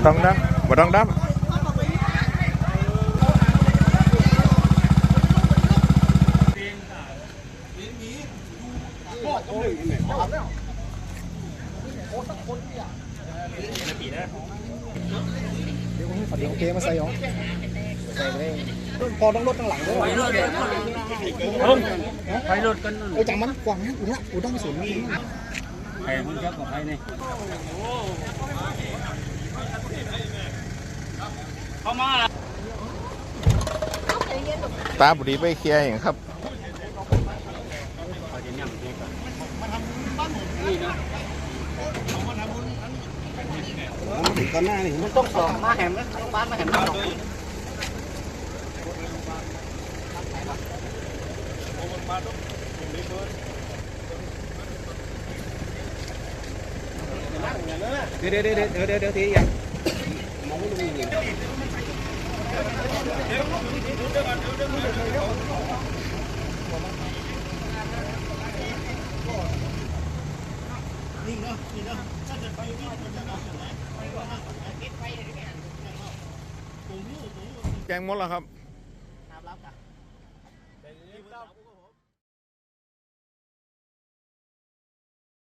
บ่ต้องดับบ่ต้องดับเดี๋ยวผมขอเดี๋ยวโอเคมาใส่หรอใส่ไปเลยพอต้องรถข้างหลังด้วยไปรถกันเอ้ยจังมันกว้างนะอุระอุดังสวนนี่ใครคนจับกับใครนี่ ตาบุรีไปเคลียร์อย่างครับตอนหน้านี่มันต้องสองมาแหมนะบ้านมาแหมนะเดี๋ยวเดี๋ยวเดี๋ยวเดี๋ยวเดี๋ยวเดี๋ยวทีอย่าง แจ้กงหมดแล้วครับน้ำรับจ้ะ